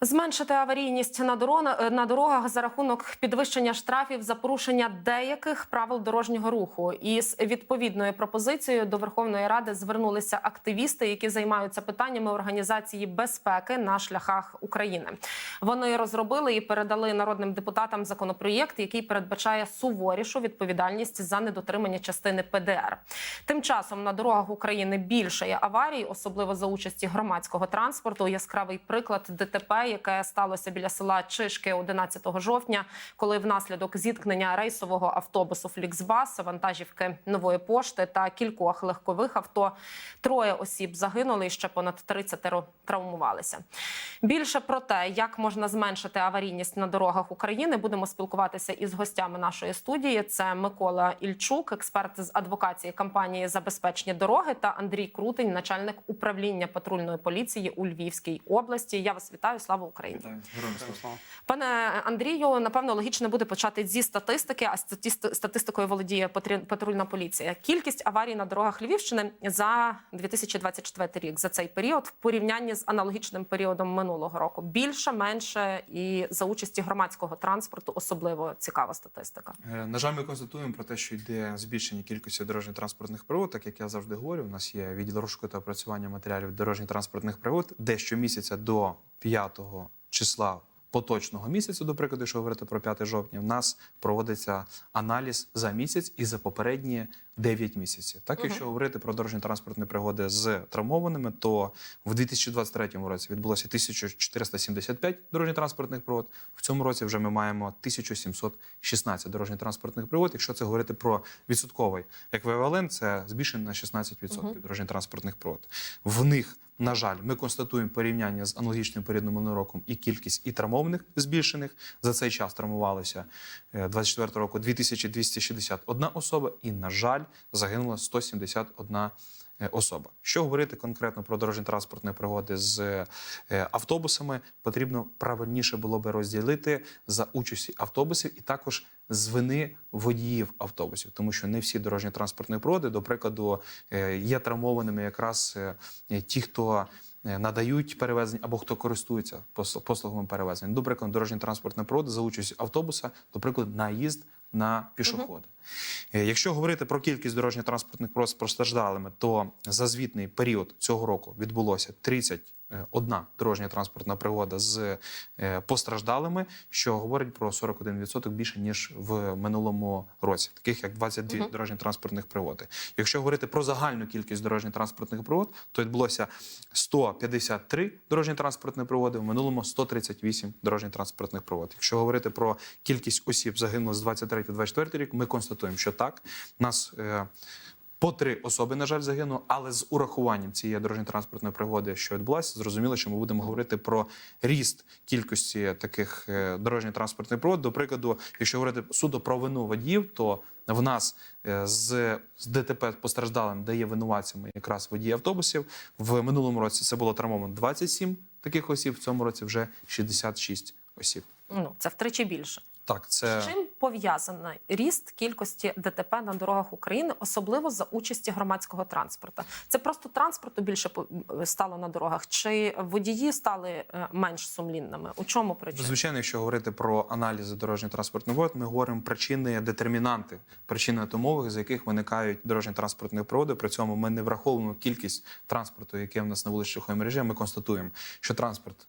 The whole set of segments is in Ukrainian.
Зменшити аварійність на дорога- на дорогах за рахунок підвищення штрафів за порушення деяких правил дорожнього руху. Із відповідною пропозицією до Верховної Ради звернулися активісти, які займаються питаннями організації безпеки на шляхах України. Вони розробили і передали народним депутатам законопроєкт, який передбачає суворішу відповідальність за недотримання частини ПДР. Тим часом на дорогах України більше є аварій, особливо за участі громадського транспорту. Яскравий приклад ДТП, яке сталося біля села Чишки 11 жовтня, коли внаслідок зіткнення рейсового автобусу Фліксбас, вантажівки нової пошти та кількох легкових авто троє осіб загинули і ще понад 30 травмувалися. Більше про те, як можна зменшити аварійність на дорогах України, будемо спілкуватися із гостями нашої студії. Це Микола Ільчук, експерт з адвокації компанії Забезпечені дороги, та Андрій Крутень, начальник управління патрульної поліції у Львівській області. Я вас вітаю. Слава Україні! Пане Андрію, напевно, логічно буде почати зі статистики. А статі- статистикою володіє патрульна поліція. Кількість аварій на дорогах Львівщини за 2024 рік за цей період в порівнянні з аналогічним періодом минулого року більше, менше і за участі громадського транспорту особливо цікава статистика. Е, На жаль, ми констатуємо про те, що йде збільшення кількості дорожньо-транспортних пригод. Так як я завжди говорю, у нас є відділ розшуку та опрацювання матеріалів дорожньо-транспортних пригод, де щомісяця до 5 числа поточного місяця, до прикладу, що говорити про 5 жовтня, в нас проводиться аналіз за місяць і за попередні 9 місяців. Так, якщо говорити про дорожньо-транспортні пригоди з травмованими, то в 2023 році відбулося 1475 дорожньо-транспортних пригод. В цьому році вже ми маємо 1716 дорожньо-транспортних пригод. Якщо це говорити про відсотковий еквівалент, це збільшення на 16% дорожньо-транспортних пригод. В них на жаль, ми констатуємо порівняння з аналогічним періодом минулого року і кількість і травмованих збільшених. За цей час травмувалися е, 24 року 2261 особа, і, на жаль, загинула 171 е, особа. Що говорити конкретно про дорожньо-транспортні пригоди з е, автобусами, потрібно правильніше було би розділити за участі автобусів і також з вини водіїв автобусів, тому що не всі дорожньо-транспортні пригоди, до прикладу, е, є травмованими якраз ті, хто надають перевезення або хто користується послугами перевезення. До прикладу, дорожньо-транспортна пригода за участю автобуса, до прикладу, наїзд на пішохода. Е, Якщо говорити про кількість дорожньо-транспортних постраждалими, то за звітний період цього року відбулося 31 дорожня транспортна пригода з е, постраждалими, що говорить про 41% більше ніж в минулому році, таких як 22 Мгм. дорожньо-транспортних пригоди. Якщо говорити про загальну кількість дорожньо-транспортних пригод, то відбулося 153 дорожньо-транспортні пригоди, в минулому 138 дорожньо-транспортних пригод. Якщо говорити про кількість осіб загинуло з 23-24 рік, ми констатуємо, що так нас. е, по три особи, на жаль, загинуло, але з урахуванням цієї дорожньо-транспортної пригоди, що відбулася, зрозуміло, що ми будемо говорити про ріст кількості таких е, дорожньо-транспортних пригод. До прикладу, якщо говорити суто про вину водіїв, то в нас е, з ДТП постраждалим дає винуватцями якраз водії автобусів. В минулому році це було травмовано 27 таких осіб, в цьому році вже 66 осіб. Ну це втричі більше. Так, це З чим пов'язаний ріст кількості ДТП на дорогах України, особливо за участі громадського транспорту? Це просто транспорту більше стало на дорогах, чи водії стали е, менш сумлінними? У чому причина? Звичайно, якщо говорити про аналізи дорожньо-транспортних пригод, ми говоримо причини детермінанти, причини та умови, за яких виникають дорожньо-транспортні пригоди. При цьому ми не враховуємо кількість транспорту, який в нас на вулиці мережі. Ми констатуємо, що транспорт.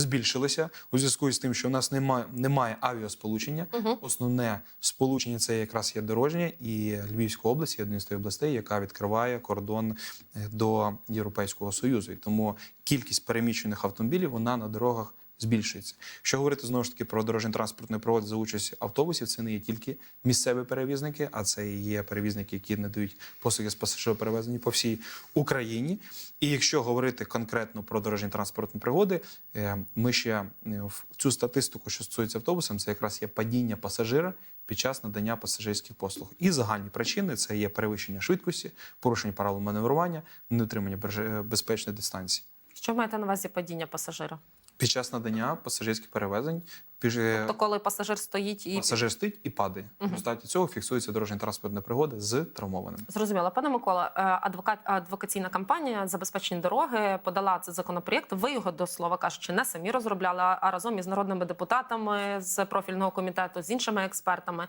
Збільшилося у зв'язку з тим, що у нас немає, немає авіасполучення. Основне сполучення це якраз є дорожнє, і Львівська область є однією з тих областей, яка відкриває кордон е, до Європейського союзу. І тому кількість переміщених автомобілів вона на дорогах збільшується. Що говорити знову ж таки про дорожньо-транспортний провод за участі автобусів, це не є тільки місцеві перевізники, а це і є перевізники, які надають послуги з пасажироперевезення по всій Україні. І якщо говорити конкретно про дорожньо-транспортні пригоди, е, ми ще е, в цю статистику, що стосується автобусом, це якраз є падіння пасажира. Під час надання пасажирських послуг і загальні причини це є перевищення швидкості, порушення правил маневрування, недотримання береж- безпечної дистанції. Що маєте на увазі падіння пасажира? Під час надання пасажирських перевезень піже То коли пасажир стоїть і пасажир стоїть і падає. В результаті цього фіксується дорожньо-транспортна пригода з травмованим. Зрозуміло, пане Микола, е, адвокат адвокаційна кампанія забезпечені дороги подала цей законопроєкт. Ви його до слова кажучи, не самі розробляли, а разом із народними депутатами з профільного комітету, з іншими експертами.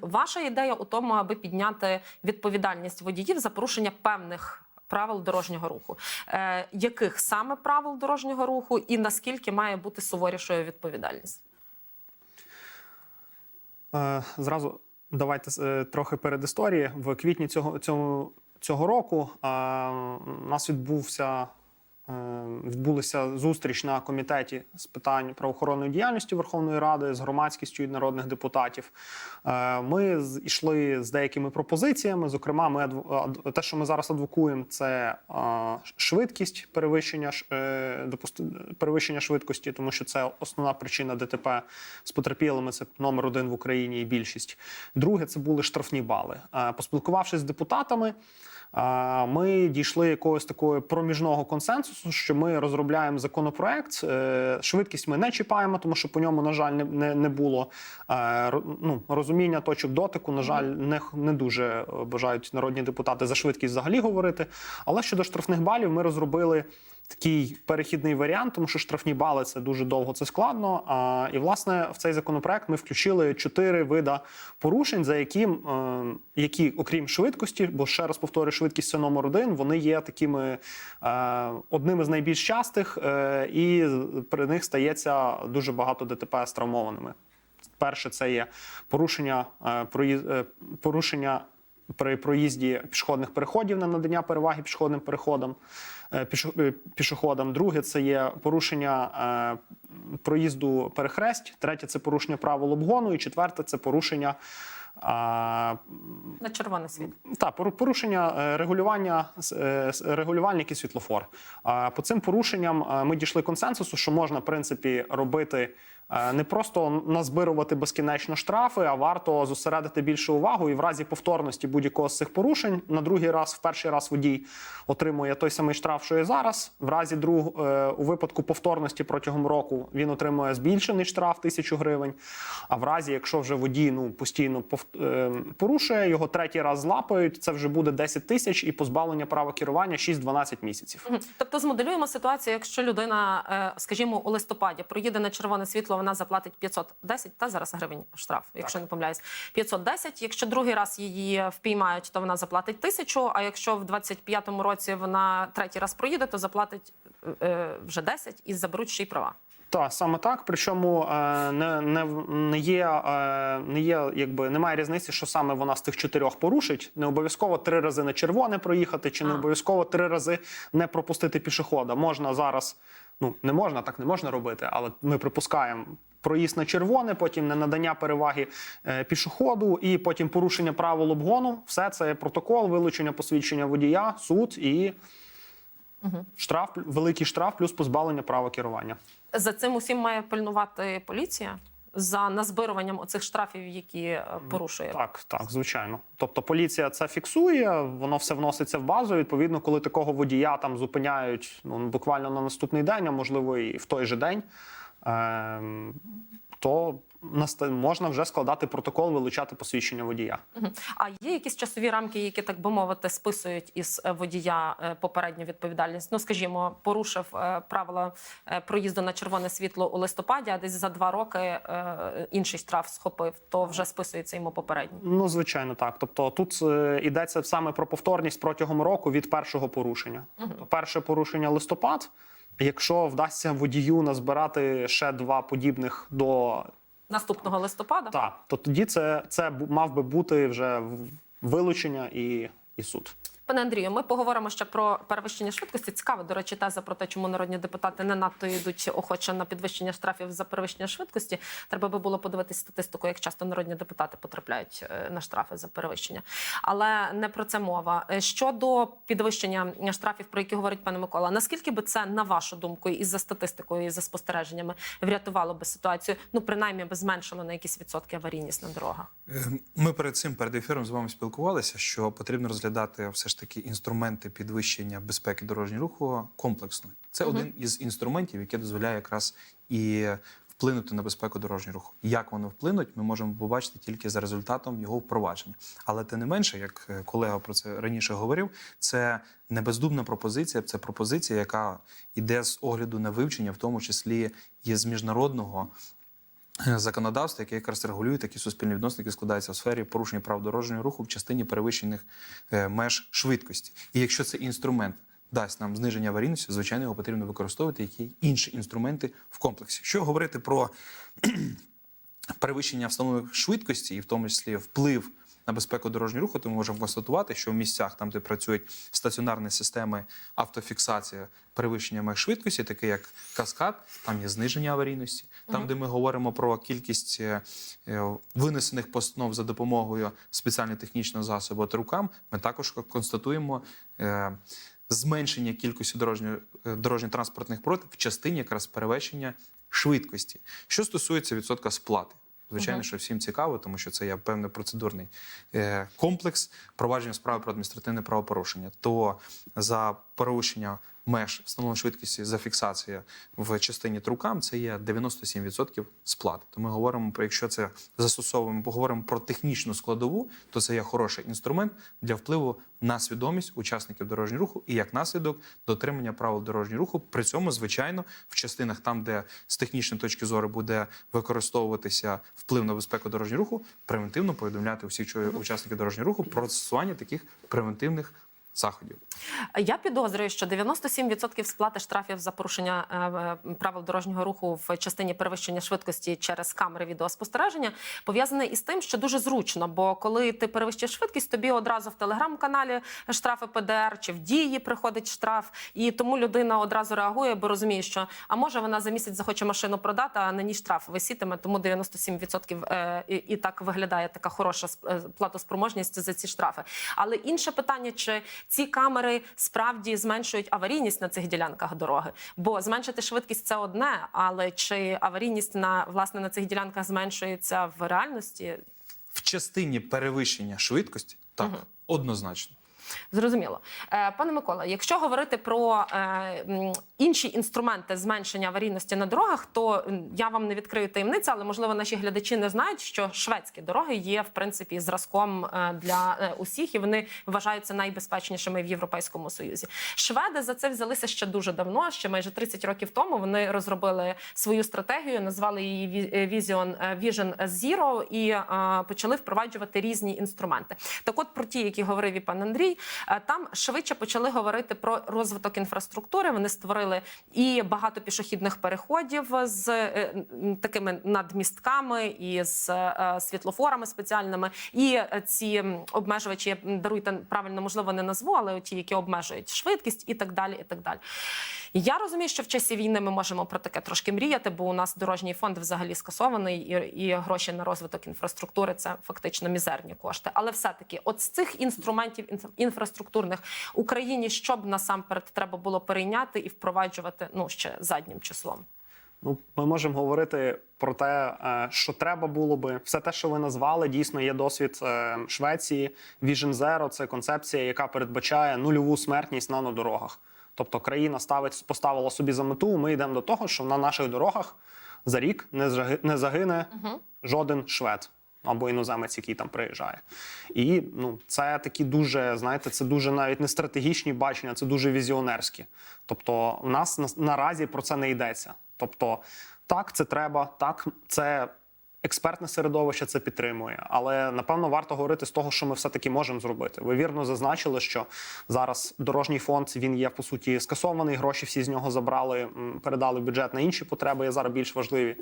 Ваша ідея у тому, аби підняти відповідальність водіїв за порушення певних. Правил дорожнього руху, е, яких саме правил дорожнього руху, і наскільки має бути суворішою відповідальність? Е, Зразу давайте е, трохи перед історії. В квітні цього, цього, цього року е, у нас відбувся. Е, Відбулася зустріч на комітеті з питань правоохоронної діяльності Верховної Ради з громадськістю і народних депутатів. Е, Ми йшли з деякими пропозиціями. Зокрема, ми те, що ми зараз адвокуємо, це е, швидкість перевищення перевищення швидкості, тому що це основна причина ДТП з потерпілими. Це номер один в Україні і більшість. Друге, це були штрафні бали. Поспілкувавшись з депутатами. Ми дійшли якогось такого проміжного консенсусу, що ми розробляємо законопроект. Е, Швидкість ми не чіпаємо, тому що по ньому, на жаль, не, не, було е, ну, розуміння точок дотику. На жаль, не, не дуже е, бажають народні депутати за швидкість взагалі говорити. Але щодо штрафних балів, ми розробили такий перехідний варіант, тому що штрафні бали це дуже довго, це складно. А, і власне в цей законопроект ми включили чотири вида порушень, за які, е, які, окрім швидкості, бо ще раз повторюю, швидкість це номер один. Вони є такими е, одними з найбільш частих, е, і при них стається дуже багато ДТП з травмованими. Перше, це є порушення порушення при проїзді пішохідних переходів на надання переваги пішохідним переходам пішоходам. Друге, це є порушення е, проїзду перехресть. Третє це порушення правил обгону. І четверте це порушення. А, На червоне світ. та пору- порушення е, регулювання с- е, регулювальник і світлофор. А По цим порушенням е, ми дійшли консенсусу, що можна в принципі робити. Е, Не просто назбирувати безкінечно штрафи, а варто зосередити більшу увагу і в разі повторності будь-якого з цих порушень на другий раз, в перший раз водій отримує той самий штраф, що і зараз. В разі друг е, у випадку повторності протягом року він отримує збільшений штраф тисячу гривень. А в разі, якщо вже водій ну постійно е, порушує його третій раз злапають, це вже буде 10 тисяч і позбавлення права керування 6-12 місяців. Тобто змоделюємо ситуацію, якщо людина, скажімо, у листопаді проїде на червоне світло, вона заплатить 510, та зараз гривень штраф, якщо не помиляюсь. 510. Якщо другий раз її впіймають, то вона заплатить тисячу. А якщо в 25-му році вона третій раз проїде, то заплатить е, вже 10 і заберуть ще й права. Так, саме так. Причому е, не, не, не є, е, не є, якби немає різниці, що саме вона з тих чотирьох порушить. Не обов'язково три рази на червоне проїхати, чи не обов'язково три рази не пропустити пішохода. Можна зараз, ну не можна, так не можна робити, але ми припускаємо. Проїзд на червоне, потім ненадання переваги е, пішоходу, і потім порушення правил обгону. Все це протокол, вилучення посвідчення водія, суд і штраф, великий штраф плюс позбавлення права керування. За цим усім має пильнувати поліція за назбируванням оцих штрафів, які е, порушує. Так, так, звичайно. Тобто поліція це фіксує, воно все вноситься в базу. Відповідно, коли такого водія там зупиняють ну, буквально на наступний день, а можливо і в той же день, е то можна вже складати протокол, вилучати посвідчення водія. А є якісь часові рамки, які так би мовити списують із е, водія е, попередню відповідальність? Ну скажімо, порушив е, правила проїзду на червоне світло у листопаді, а десь за два роки інший штраф схопив, то вже списується йому попередній. Ну, звичайно, так. Тобто тут йдеться саме про повторність протягом року від першого порушення. Тобто, перше порушення листопад. Якщо вдасться водію назбирати ще два подібних до Наступного листопада Так, то тоді це, це мав би бути вже вилучення і, і суд. Пане Андрію, ми поговоримо ще про перевищення швидкості. Цікаво, до речі, теза про те, чому народні депутати не надто йдуть охоче на підвищення штрафів за перевищення швидкості. Треба би було подивитись статистику, як часто народні депутати потрапляють е, на штрафи за перевищення. Але не про це мова. Е, Щодо підвищення штрафів, про які говорить пане Микола, наскільки би це, на вашу думку, і за статистикою, і за спостереженнями, врятувало би ситуацію? Ну, принаймні, би зменшило на якісь відсотки аварійність на дорогах. Е, Ми перед цим перед ефіром з вами спілкувалися, що потрібно розглядати все ж ж таки інструменти підвищення безпеки дорожнього руху комплексно. Це один із інструментів, який дозволяє якраз і вплинути на безпеку дорожнього руху. Як воно вплинуть, ми можемо побачити тільки за результатом його впровадження. Але тим не менше, як е, колега про це раніше говорив, це не бездумна пропозиція, це пропозиція, яка йде з огляду на вивчення, в тому числі і з міжнародного законодавства, яке якраз регулює такі суспільні відносини, які складаються в сфері порушення прав дорожнього руху в частині перевищених е, меж швидкості. І якщо цей інструмент дасть нам зниження аварійності, звичайно, його потрібно використовувати які інші інструменти в комплексі. Що говорити про перевищення встановлених швидкості, і в тому числі вплив на безпеку дорожнього руху, то ми можемо констатувати, що в місцях, там, де працюють стаціонарні системи автофіксації перевищення меж швидкості, таке як каскад, там є зниження аварійності. Там, де ми говоримо про кількість е, е, винесених постанов за допомогою спеціального технічного засобу та рукам, ми також констатуємо. е, Зменшення кількості дорожньо- дорожньо-транспортних пригод в частині якраз перевищення швидкості. Що стосується відсотка сплати, звичайно, що всім цікаво, тому що це є певний процедурний е, комплекс провадження справи про адміністративне правопорушення. То за порушення меж встановленої швидкості за фіксацію в частині трукам це є 97% сплати. То ми говоримо про якщо це застосовуємо, поговоримо про технічну складову, то це є хороший інструмент для впливу на свідомість учасників дорожнього руху і як наслідок дотримання правил дорожнього руху. При цьому, звичайно, в частинах там, де з технічної точки зору буде використовуватися вплив на безпеку дорожнього руху, превентивно повідомляти усіх учасників дорожнього руху про застосування таких превентивних заходів. Я підозрюю, що 97% сплати штрафів за порушення е, правил дорожнього руху в частині перевищення швидкості через камери відеоспостереження пов'язане із тим, що дуже зручно. Бо коли ти перевищуєш швидкість, тобі одразу в телеграм-каналі штрафи ПДР чи в дії приходить штраф, і тому людина одразу реагує, бо розуміє, що а може вона за місяць захоче машину продати, а на ній штраф висітиме. Тому 97% е, і, так виглядає така хороша е, платоспроможність за ці штрафи. Але інше питання, чи ці камери справді зменшують аварійність на цих ділянках дороги? Бо зменшити швидкість це одне, але чи аварійність на власне на цих ділянках зменшується в реальності? В частині перевищення швидкості так однозначно. Зрозуміло, Е, пане Микола. Якщо говорити про е, інші інструменти зменшення аварійності на дорогах, то я вам не відкрию таємницю, але можливо наші глядачі не знають, що шведські дороги є в принципі зразком е, для е, усіх, і вони вважаються найбезпечнішими в Європейському Союзі. Шведи за це взялися ще дуже давно, ще майже 30 років тому. Вони розробили свою стратегію, назвали її е, Vision Vision Zero і почали впроваджувати різні інструменти. Так, от про ті, які говорив і пан Андрій, там швидше почали говорити про розвиток інфраструктури. Вони створили і багато пішохідних переходів з е, такими надмістками і з е, світлофорами спеціальними. І е, ці обмежувачі даруйте правильно, можливо, не назву, але ті, які обмежують швидкість, і так далі. І так далі. Я розумію, що в часі війни ми можемо про таке трошки мріяти, бо у нас дорожній фонд взагалі скасований, і, і гроші на розвиток інфраструктури це фактично мізерні кошти. Але все-таки, от з цих інструментів інфраструктурних Україні що б насамперед треба було перейняти і впроваджувати ну ще заднім числом. Ну, ми можемо говорити про те, е, що треба було би. Все те, що ви назвали, дійсно є досвід е, Швеції. Vision Zero – це концепція, яка передбачає нульову смертність на дорогах. Тобто країна ставить поставила собі за мету. Ми йдемо до того, що на наших дорогах за рік не загине жоден швед. Або іноземець, який там приїжджає, і ну це такі дуже, знаєте, це дуже навіть не стратегічні бачення, це дуже візіонерські. Тобто, в нас на, наразі про це не йдеться. Тобто, так, це треба, так, це експертне середовище це підтримує. Але напевно варто говорити з того, що ми все-таки можемо зробити. Ви вірно зазначили, що зараз дорожній фонд він є по суті скасований. Гроші всі з нього забрали, передали бюджет на інші потреби, є зараз більш важливі.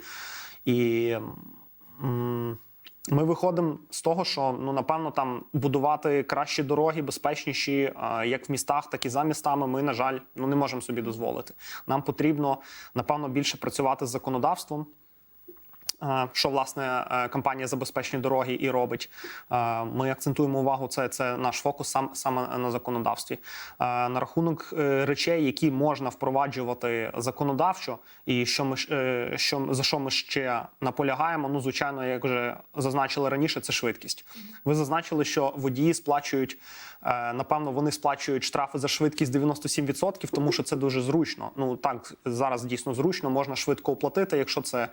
І ми виходимо з того, що ну напевно там будувати кращі дороги, безпечніші, як в містах, так і за містами. Ми, на жаль, ну не можемо собі дозволити. Нам потрібно напевно більше працювати з законодавством. Е, що власне е, компанія забезпечення дороги і робить. Е, Ми акцентуємо увагу. Це, це наш фокус сам саме на законодавстві. На рахунок речей, які можна впроваджувати законодавчо, і що ми що за що ми ще наполягаємо. Ну, звичайно, як вже зазначили раніше, це швидкість. Ви зазначили, що водії сплачують. Е, Напевно, вони сплачують штрафи за швидкість 97%, тому що це дуже зручно. Ну так зараз дійсно зручно, можна швидко оплатити. Якщо це е,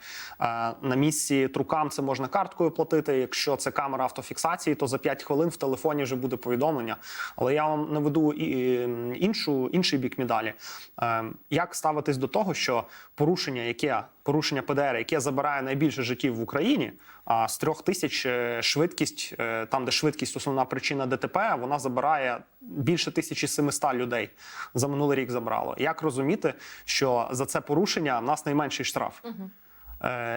на місці трукам, це можна карткою платити. Якщо це камера автофіксації, то за 5 хвилин в телефоні вже буде повідомлення. Але я вам наведу іншу інший бік медалі. Е, Як ставитись до того, що порушення, яке порушення ПДР, яке забирає найбільше життів в Україні, а з трьох тисяч е, швидкість, е, там де швидкість основна причина ДТП, вона забирає більше 1700 людей за минулий рік забрало. Як розуміти, що за це порушення в нас найменший штраф? Е,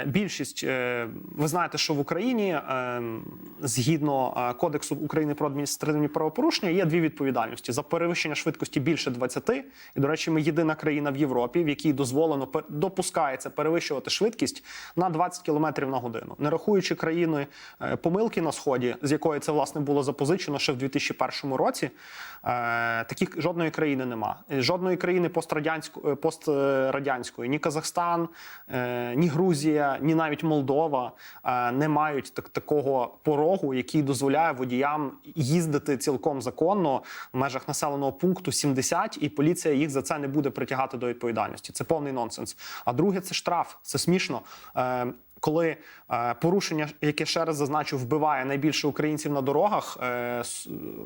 Більшість, е, ви знаєте, що в Україні е, згідно е, Кодексу України про адміністративні правопорушення є дві відповідальності за перевищення швидкості більше 20. І, до речі, ми єдина країна в Європі, в якій дозволено допускається перевищувати швидкість на 20 км на годину, не рахуючи країни е, помилки на сході, з якої це власне було запозичено ще в 2001 році. е, Таких жодної країни нема. Е, Жодної країни пострадянської пострадянської, ні Казахстан, е, ні Грузія, ні навіть Молдова е, не мають так такого порогу, який дозволяє водіям їздити цілком законно в межах населеного пункту 70, і поліція їх за це не буде притягати до відповідальності. Це повний нонсенс. А друге, це штраф. Це смішно. Коли е, порушення, яке ще раз зазначу, вбиває найбільше українців на дорогах, е,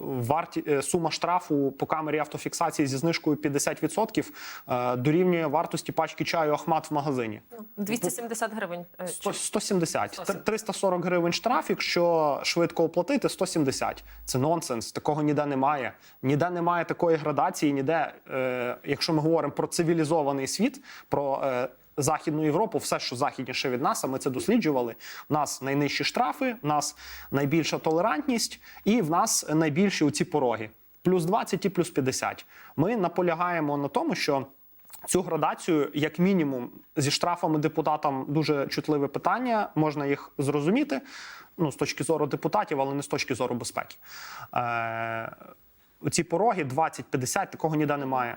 варті, е, сума штрафу по камері автофіксації зі знижкою 50% е, дорівнює вартості пачки чаю Ахмат в магазині. 270 гривень. е, Сто- чи- 170. 170. 340 гривень штраф, якщо швидко оплатити, 170. Це нонсенс. Такого ніде немає. Ніде немає такої градації, ніде, е, якщо ми говоримо про цивілізований світ, про Західну Європу, все, що західніше від нас, а ми це досліджували. У нас найнижчі штрафи, в нас найбільша толерантність, і в нас найбільші оці пороги. Плюс 20 і плюс 50. Ми наполягаємо на тому, що Цю градацію, як мінімум, зі штрафами депутатам дуже чутливе питання. Можна їх зрозуміти ну, з точки зору депутатів, але не з точки зору безпеки. Е, ці пороги 20-50, такого ніде немає.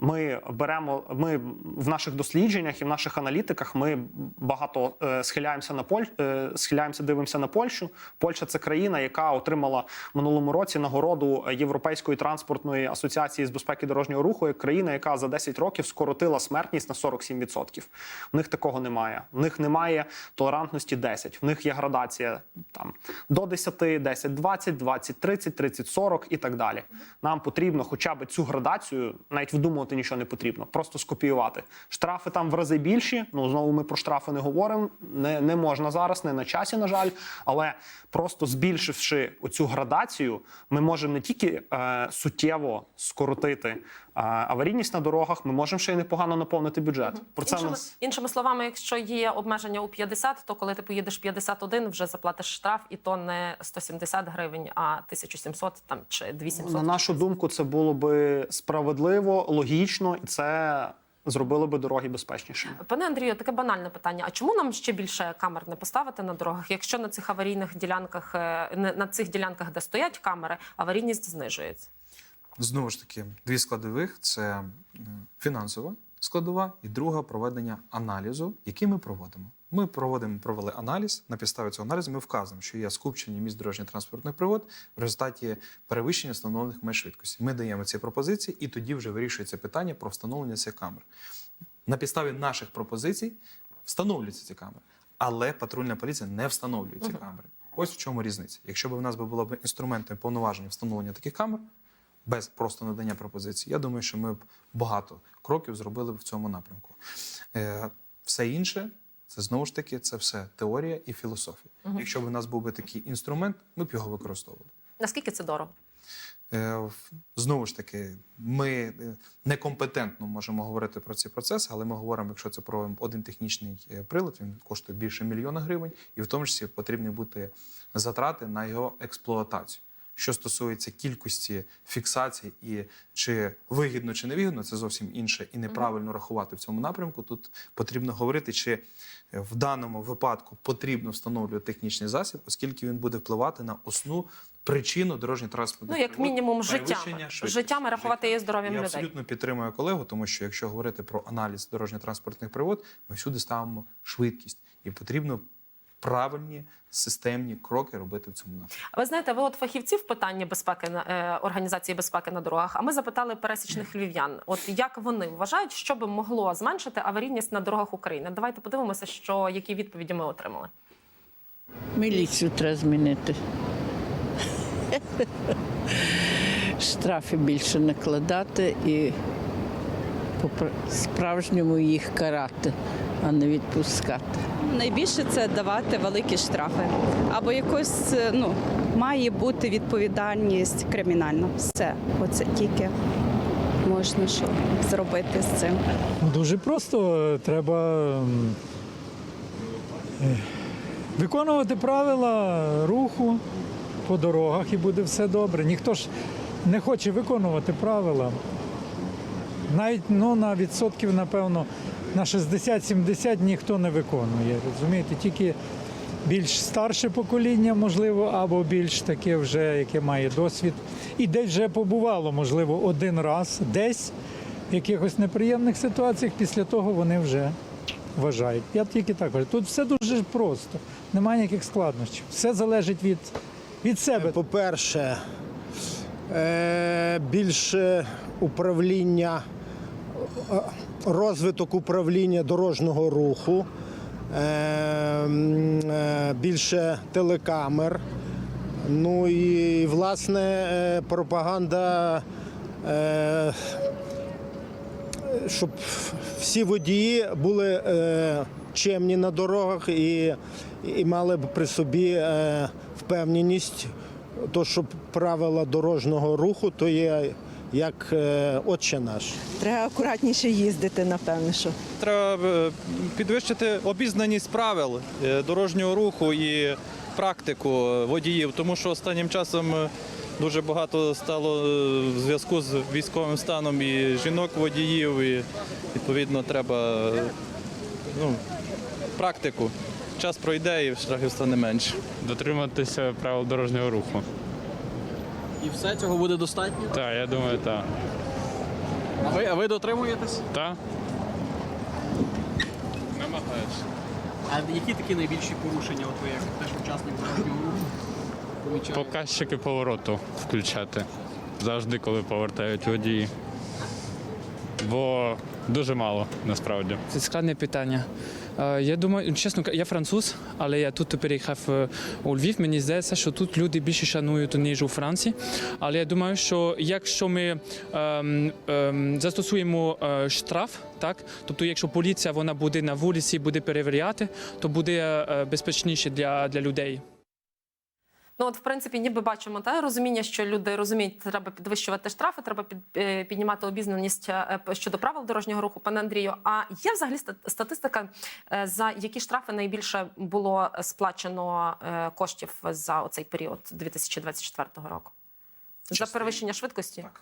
Ми беремо, ми в наших дослідженнях і в наших аналітиках ми багато е, схиляємося на Поль, е, схиляємося, дивимося на Польщу. Польща це країна, яка отримала в минулому році нагороду Європейської транспортної асоціації з безпеки дорожнього руху, як країна, яка за 10 років скоротила смертність на 47%. В них такого немає. В них немає толерантності 10. В них є градація там до 10, 10, 20, 20, 30, 30, 40 і так далі. Нам потрібно хоча б цю градацію, навіть видумувати нічого не потрібно, просто скопіювати. Штрафи там в рази більші. Ну знову ми про штрафи не говоримо. Не, не можна зараз, не на часі, на жаль. Але просто збільшивши оцю градацію, ми можемо не тільки е, суттєво скоротити аварійність на дорогах, ми можемо ще й непогано наповнити бюджет. Про це іншими, нас іншими словами, якщо є обмеження у 50, то коли ти поїдеш 51, вже заплатиш штраф, і то не 170 гривень, а 1700 там чи 2700. На нашу думку, це було би справедливо, логічно, і це зробило би дороги безпечнішими. Пане Андрію, таке банальне питання. А чому нам ще більше камер не поставити на дорогах, якщо на цих аварійних ділянках, е, на цих ділянках, де стоять камери, аварійність знижується? Знову ж таки, дві складових: це фінансова складова і друга проведення аналізу, який ми проводимо. Ми проводимо провели аналіз. На підставі цього аналізу ми вказуємо, що є скупчення місць дорожньо-транспортних пригод в результаті перевищення встановлених меж швидкості. Ми даємо ці пропозиції, і тоді вже вирішується питання про встановлення цих камер. На підставі наших пропозицій встановлюються ці камери, але патрульна поліція не встановлює ці камери. Ось в чому різниця. Якщо б у нас було б інструментом повноваження встановлення таких камер, без просто надання пропозицій, я думаю, що ми б багато кроків зробили б в цьому напрямку. Е, все інше. Це знову ж таки це все теорія і філософія. Якщо б у нас був би такий інструмент, ми б його використовували. Наскільки це дорого? Е, Знову ж таки, ми е, некомпетентно можемо говорити про ці процеси, але ми говоримо, якщо це про один технічний прилад, він коштує більше мільйона гривень, і в тому числі потрібні бути затрати на його експлуатацію. Що стосується кількості фіксацій і чи вигідно чи невигідно, це зовсім інше і неправильно рахувати в цьому напрямку. Тут потрібно говорити, чи в даному випадку потрібно встановлювати технічний засіб, оскільки він буде впливати на основну причину дорожньо-транспортних Ну, як мінімум, життями. Життями рахувати її здоров'ям Я абсолютно підтримую колегу, тому що якщо говорити про аналіз дорожньо-транспортних пригод, ми всюди ставимо швидкість, і потрібно правильні системні кроки робити в цьому напрямку. Ви знаєте, ви от фахівці в питанні безпеки на е, організації безпеки на дорогах. А ми запитали пересічних львів'ян, от як вони вважають, що би могло зменшити аварійність на дорогах України. Давайте подивимося, що які відповіді ми отримали. Міліцію треба змінити. Штрафи більше накладати і по-справжньому їх карати, а не відпускати. Найбільше це давати великі штрафи. Або якось е, ну, має бути відповідальність кримінальна. Все. Оце тільки можна що зробити з цим. Дуже просто треба е, виконувати правила руху по дорогах і буде все добре. Ніхто ж не хоче виконувати правила. Навіть ну, на відсотків, напевно, на 60-70 ніхто не виконує. Розумієте, тільки більш старше покоління, можливо, або більш таке вже, яке має досвід. І десь вже побувало, можливо, один раз, десь в якихось неприємних ситуаціях, після того вони вже вважають. Я тільки так кажу. Тут все дуже просто, немає ніяких складнощів. Все залежить від, від себе. По-перше, е, більше управління, е, розвиток управління дорожнього руху, е, е, більше телекамер. Ну і власне е, пропаганда, щоб всі водії були чемні на дорогах і, і мали б при собі впевненість, то що правила дорожнього руху то є як е, отче наш. Треба акуратніше їздити, напевно, що. Треба е, підвищити обізнаність правил е, дорожнього руху і практику водіїв, тому що останнім часом дуже багато стало в зв'язку з військовим станом і жінок-водіїв, і відповідно треба ну, практику. Час пройде і штрафів стане менше. дотриматися правил дорожнього руху. І все цього буде достатньо? Так, я думаю, так. А ви, а ви дотримуєтесь? Так? Намагаюся. А які такі найбільші порушення, от ви як теж учасник дорожнього руху? помічаєте? Показчики повороту включати. Завжди, коли повертають водії. Бо дуже мало насправді. Це складне питання. Я думаю, чесно, я француз, але я тут переїхав е, у Львів. Мені здається, що тут люди більше шанують, ніж у Франції. Але я думаю, що якщо ми ем, ем, застосуємо е, штраф, так тобто, якщо поліція вона буде на вулиці, буде перевіряти, то буде е, безпечніше для, для людей. Ну от, в принципі, ніби бачимо те розуміння, що люди розуміють, треба підвищувати штрафи, треба під, е, піднімати обізнаність е, щодо правил дорожнього руху, пане Андрію. А є взагалі статистика, е, за які штрафи найбільше було сплачено е, коштів за оцей період 2024 року? За перевищення швидкості Так.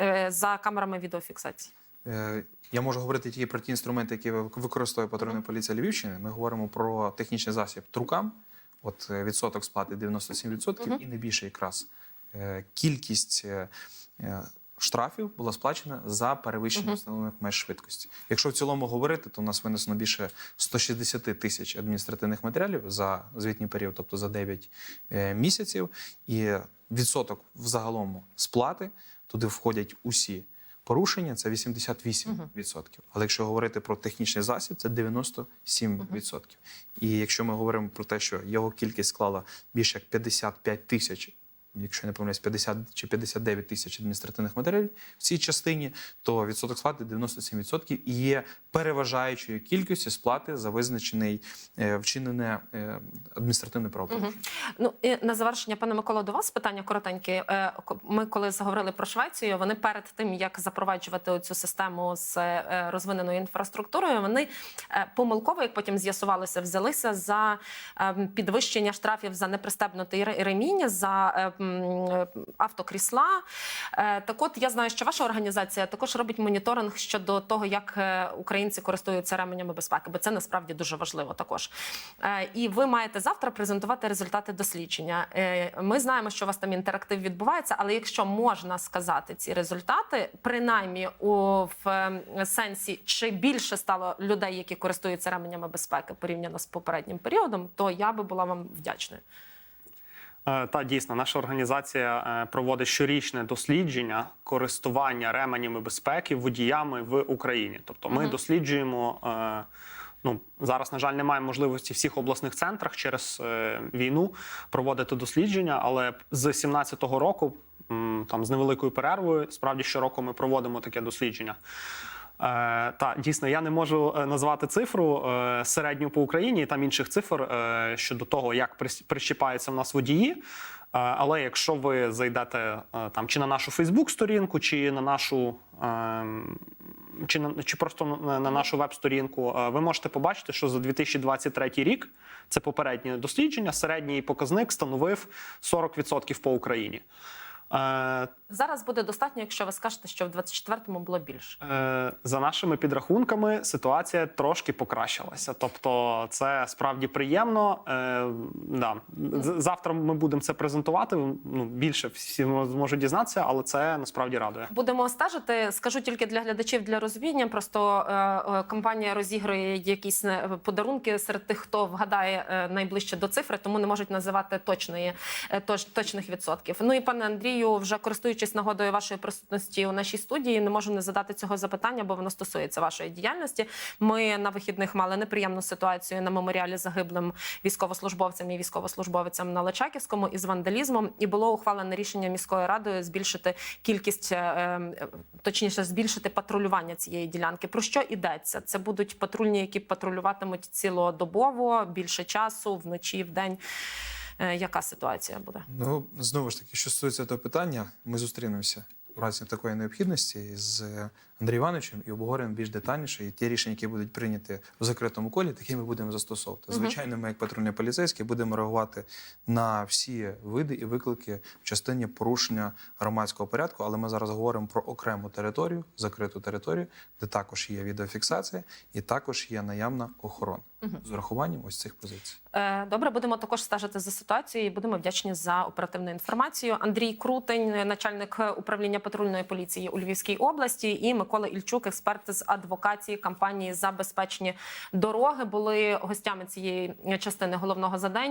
Е, за камерами відеофіксації. Е, Я можу говорити тільки про ті інструменти, які ви- використовує патрульна поліція Львівщини. Ми говоримо про технічний засіб трукам. От е, відсоток сплати 97% і не більше якраз е, кількість е, штрафів була сплачена за перевищення встановлених меж швидкості. Якщо в цілому говорити, то у нас винесено більше 160 тисяч адміністративних матеріалів за звітній період, тобто за 9 е, місяців. І відсоток взагалом сплати туди входять усі порушення це 88%. Але якщо говорити про технічний засіб, це 97%. І якщо ми говоримо про те, що його кількість склала більше як 55 тисяч, якщо я не помиляюсь, 50 чи 59 тисяч адміністративних матеріалів в цій частині, то відсоток сплати 97% і є переважаючою кількістю сплати за визначений е, вчинене е, адміністративне правопорушення. Ну і на завершення, пане Микола, до вас питання коротеньке. Е, Ми коли заговорили про Швецію, вони перед тим як запроваджувати цю систему з розвиненою інфраструктурою, вони помилково, як потім з'ясувалося, взялися за е, підвищення штрафів за непристебнутий ре- ремінь, за е, м, м, автокрісла. Е, Так от я знаю, що ваша організація також робить моніторинг щодо того, як е, українці користуються ременями безпеки, бо це насправді дуже важливо також. Е, І ви маєте завтра презентувати результати дослідження. Е, Ми знаємо, що у вас там інтерактив відбувається, але якщо можна сказати ці результати, принаймні у в е, сенсі, чи більше стало людей, які користуються ременями безпеки порівняно з попереднім періодом, то я би була вам вдячною. Е, Та дійсно, наша організація е, проводить щорічне дослідження користування ременями безпеки водіями в Україні. Тобто, ми Мгм. досліджуємо. е, Ну зараз, на жаль, немає можливості в всіх обласних центрах через війну проводити дослідження, але з 17-го року, там з невеликою перервою, справді щороку ми проводимо таке дослідження. Е, та дійсно, я не можу е, назвати цифру е, середню по Україні, там інших цифр щодо того, як прищіпаються в нас водії. Але якщо ви зайдете там чи на нашу Фейсбук-сторінку, чи на нашу. ем, чи, на, чи просто на, на нашу веб-сторінку, ви можете побачити, що за 2023 рік це попереднє дослідження. Середній показник становив 40% по Україні. Е, Зараз буде достатньо, якщо ви скажете, що в 24-му було більше. Е, За нашими підрахунками, ситуація трошки покращилася. Тобто, це справді приємно. Е, да. Завтра ми будемо це презентувати. Ну, більше всі зможуть дізнатися, але це насправді радує. Будемо стежити. Скажу тільки для глядачів для розуміння. Просто е, е, компанія розігрує якісь подарунки серед тих, хто вгадає найближче до цифри, тому не можуть називати точної е, точ, точних відсотків. Ну і пане Андрію, вже користуючись нагодою вашої присутності у нашій студії, не можу не задати цього запитання, бо воно стосується вашої діяльності. Ми на вихідних мали неприємну ситуацію на меморіалі загиблим військовослужбовцям і військовослужбовцям на Личаківському із вандалізмом. І було ухвалене рішення міською радою збільшити кількість, е, е, точніше, збільшити патрулювання цієї ділянки. Про що йдеться? Це будуть патрульні, які патрулюватимуть цілодобово, більше часу, вночі, вдень. Е, Яка ситуація буде? Ну, знову ж таки, що стосується того питання, ми зустрінемося в разі такої необхідності з Андрієм Івановичем і обговоримо більш детальніше. І ті рішення, які будуть прийняті в закритому колі, такі ми будемо застосовувати. Звичайно, ми, як патрульні поліцейські, будемо реагувати на всі види і виклики в частині порушення громадського порядку. Але ми зараз говоримо про окрему територію, закриту територію, де також є відеофіксація і також є наявна охорона з урахуванням ось цих позицій. Е, Добре, будемо також стежити за ситуацією. і Будемо вдячні за оперативну інформацію. Андрій Крутень, начальник управління патрульної поліції у Львівській області, і Микола Ільчук, експерт з адвокації компанії за безпечні дороги, були гостями цієї частини головного задання.